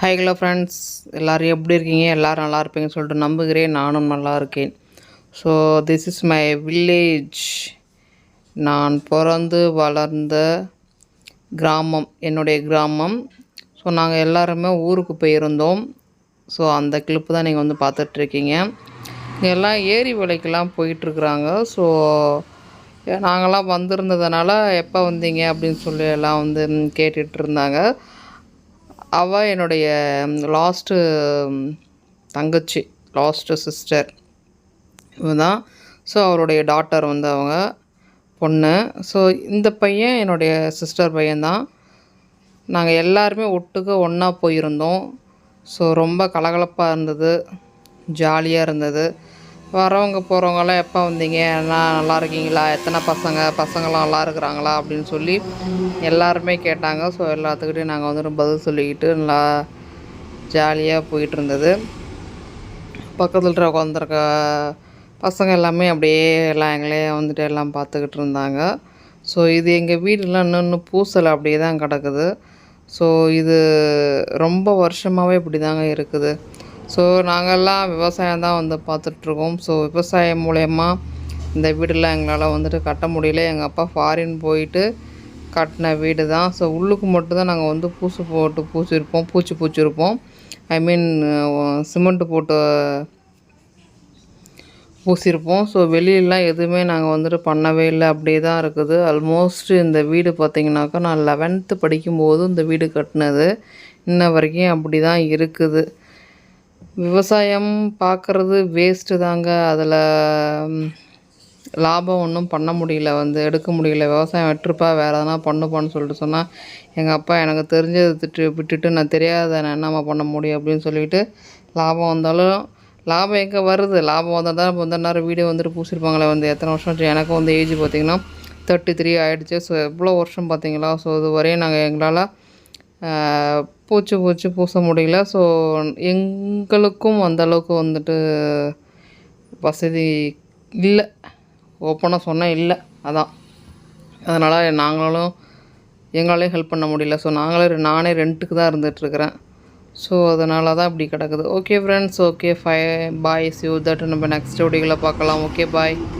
High hello friends எல்லோரும் எப்படி இருக்கீங்க? எல்லோரும் நல்லா இருப்பீங்கன்னு சொல்லிட்டு நம்புகிறேன். நானும் நல்லா இருக்கேன். So this is my village நான் பிறந்து வளர்ந்த கிராமம் என்னுடைய கிராமம். ஸோ நாங்கள் எல்லாருமே ஊருக்கு போயிருந்தோம். ஸோ அந்த கிளிப்பு தான் நீங்கள் வந்து பார்த்துட்ருக்கீங்க இங்கே எல்லாம் ஏரி வேலைக்கெல்லாம் போயிட்டுருக்குறாங்க. ஸோ நாங்களாம் வந்திருந்ததுனால எப்போ வந்தீங்க அப்படின்னு சொல்லி எல்லாம் வந்து கேட்டுட்ருந்தாங்க இருந்தாங்க. அவள் என்னுடைய லாஸ்ட்டு தங்கச்சி லாஸ்ட்டு சிஸ்டர் இவதான். ஸோ அவருடைய டாட்டர் வந்து அவங்க பொண்ணு. ஸோ இந்த பையன் என்னுடைய சிஸ்டர் பையன்தான். நாங்கள் எல்லாருமே ஒட்டுக்க ஒன்றா போயிருந்தோம். ஸோ ரொம்ப கலகலப்பாக இருந்தது. ஜாலியாக இருந்தது. வரவங்க போகிறவங்களாம் எப்போ வந்தீங்க? எல்லாம் நல்லா இருக்கீங்களா? எத்தனை பசங்க? பசங்களாம் நல்லா இருக்கிறாங்களா? அப்படின்னு சொல்லி எல்லாருமே கேட்டாங்க. ஸோ எல்லாத்துக்கிட்டையும் நாங்கள் வந்துட்டு பதில் சொல்லிக்கிட்டு நல்லா ஜாலியாக போயிட்டு இருந்தது. பக்கத்தில் உட்காந்துருக்க பசங்க எல்லாமே அப்படியே எல்லாம் எங்களே வந்துட்டு எல்லாம் பார்த்துக்கிட்டு இருந்தாங்க. ஸோ இது எங்கள் வீடெலாம் இன்னும் பூசலை அப்படியே தான் கிடக்குது. ஸோ இது ரொம்ப வருஷமாகவே இப்படி தாங்க இருக்குது. ஸோ நாங்கள்லாம் விவசாயம் தான் வந்து பார்த்துட்ருக்கோம். ஸோ விவசாயம் மூலயமா இந்த வீடெல்லாம் எங்களால் வந்துட்டு கட்ட முடியல. எங்கள் அப்பா ஃபாரின் போயிட்டு கட்டின வீடு தான். ஸோ உள்ளுக்கு மட்டும்தான் நாங்கள் வந்து பூசு போட்டு பூச்சிருப்போம் பூச்சி பூச்சிருப்போம். ஐ மீன் சிமெண்ட்டு போட்டு பூசியிருப்போம் ஸோ வெளியிலலாம் எதுவுமே நாங்கள் வந்துட்டு பண்ணவே இல்லை. அப்படியே தான் இருக்குது. ஆல்மோஸ்ட் இந்த வீடு பார்த்திங்கனாக்கா நான் லெவன்த்து படிக்கும்போது இந்த வீடு கட்டினது. இன்ன வரைக்கும் அப்படி தான் இருக்குது. விவசாயம் பார்க்குறது வேஸ்ட்டு தாங்க. அதில் லாபம் ஒன்றும் பண்ண முடியல. வந்து எடுக்க முடியல. விவசாயம் வெட்டுருப்பா வேறு எதனா பண்ணுப்பான்னு சொல்லிட்டு சொன்னால் எங்கள் அப்பா எனக்கு தெரிஞ்சதை திட்டு விட்டுட்டு நான் தெரியாத நான் என்னம்மா பண்ண முடியும் அப்படின்னு சொல்லிட்டு லாபம் வந்தாலும் லாபம் எங்கே வருது? லாபம் வந்தால் தான் வந்து நேரம் வீடியோ வந்துட்டு பூசிருப்பாங்களே. வந்து எத்தனை வருஷம் எனக்கு வந்து ஏஜ் பார்த்திங்கன்னா தேர்ட்டி த்ரீ ஆகிடுச்சு ஸோ எவ்வளோ வருஷம் பார்த்தீங்களா ஸோ இது வரையும் நாங்கள் எங்களால் பூச்சி பூச்சி பூச முடியல. ஸோ எங்களுக்கும் அந்தளவுக்கு வந்துட்டு வசதி இல்லை. ஓப்பனாக சொன்னால் இல்லை. அதான். அதனால் நாங்களும் எங்களாலே ஹெல்ப் பண்ண முடியல. ஸோ நாங்களே நானே ரெண்ட்டுக்கு தான் இருந்துகிட்ருக்குறேன் ஸோ அதனால தான் இப்படி கிடக்குது. Okay friends okay bye bye சிவ் தட் நம்ம நெக்ஸ்ட் வீடியோவில் பார்க்கலாம். ஓகே பாய்